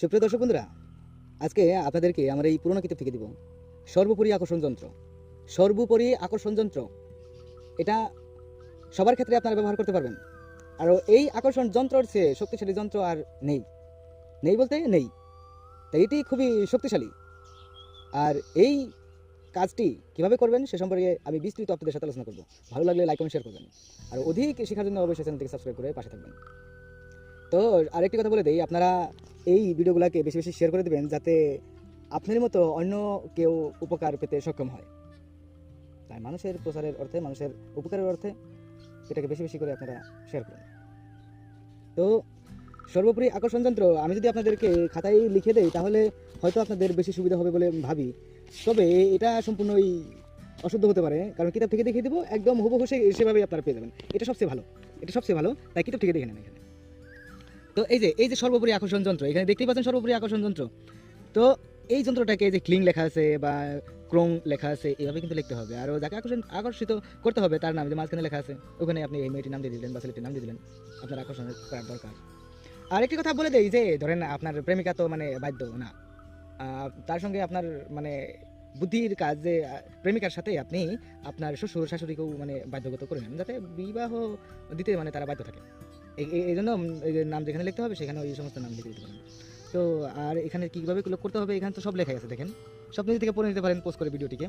সুপ্রিয় দর্শক বন্ধুরা, আজকে আপনাদেরকে আমরা এই পুরোনো কিতাব থেকে দিব সর্বোপরি আকর্ষণ যন্ত্র। সর্বোপরি আকর্ষণ যন্ত্র, এটা সবার ক্ষেত্রে আপনারা ব্যবহার করতে পারবেন। আর এই আকর্ষণ যন্ত্রর চেয়ে শক্তিশালী যন্ত্র আর নেই। নেই বলতে নেই। তাই এটি খুবই শক্তিশালী। আর এই কাজটি কীভাবে করবেন সে সম্পর্কে আমি বিস্তৃত আপনাদের সাথে আলোচনা করব। ভালো লাগলে লাইক এবং শেয়ার করবেন। আর অধিক শেখার জন্য অবশ্যই চ্যানেলটিকে সাবস্ক্রাইব করে পাশে থাকবেন। তো আরেকটি কথা বলে দেই, আপনারা এই ভিডিওগুলোকে বেশি বেশি শেয়ার করে দেবেন যাতে আপনার মতো অন্য কেউ উপকার পেতে সক্ষম হয়। তাই মানুষের প্রচারের অর্থে, মানুষের উপকারের অর্থে এটাকে বেশি বেশি করে আপনারা শেয়ার করুন। তো সর্বোপরি আকর্ষণ যন্ত্র, আমি যদি আপনাদেরকে খাতায় লিখে দেই, তাহলে হয়তো আপনাদের বেশি সুবিধা হবে বলে ভাবি। তবে এটা সম্পূর্ণই অশুদ্ধ হতে পারে, কারণ কিতাব থেকে দেখিয়ে দেবো, একদম হুবহু সেভাবেই আপনারা পেয়ে যাবেন। এটা সবচেয়ে ভালো, এটা সবচেয়ে ভালো, তাই কিতাব থেকে দেখে নেন এখানে। তো এই যে এই যে সর্বোপরি আকর্ষণ যন্ত্র, এখানে দেখতেই পাচ্ছেন সর্বোপরি আকর্ষণ যন্ত্র। তো এই যন্ত্রটাকে এই যে ক্লিং লেখা আছে বা ক্রোং লেখা আছে, এভাবে কিন্তু লিখতে হবে। আর যাকে আকর্ষণ, আকর্ষিত করতে হবে, তার নাম যে মাঝখানে লেখা আছে, ওখানে আপনি এই মেয়েটির নাম দিয়ে দিলেন বা ছেলেটির নাম দিয়ে দিলেন। আপনার আকর্ষণ করার দরকার। আর একটি কথা বলে দেই যে, ধরেন আপনার প্রেমিকা তো মানে বাধ্য, না। তার সঙ্গে আপনার মানে বুদ্ধির কাজ যে প্রেমিকার সাথে আপনি আপনার শ্বশুর, শাশুড়িকেও মানে বাধ্যগত করে নেন, যাতে বিবাহ দিতে মানে তারা বাধ্য থাকে। এই- জন্য নাম যেখানে লিখতে হবে, সেখানে ওই সমস্ত নাম লিখে দিতে পারেন। তো, আর এখানে কীভাবে লোক করতে হবে, এখানে তো সব লেখা আছে, দেখেন। সব নিজে থেকে পড়ে নিতে পারেন পোস্ট করে ভিডিওটিকে।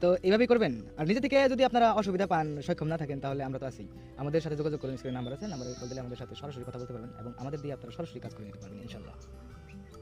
তো এইভাবেই করবেন। আর নিজে থেকে যদি আপনারা অসুবিধা পান, সক্ষম না থাকেন, তাহলে আমরা তো আছি। আমাদের সাথে যোগাযোগ করুন স্ক্রিন নাম্বার আছে নাম্বারে কল দিলে আমাদের সাথে সরাসরি কথা বলতে পারবেন, এবং আমাদের দিয়ে আপনারা সরাসরি কাজ করে নিতে পারবেন ইনশাল্লাহ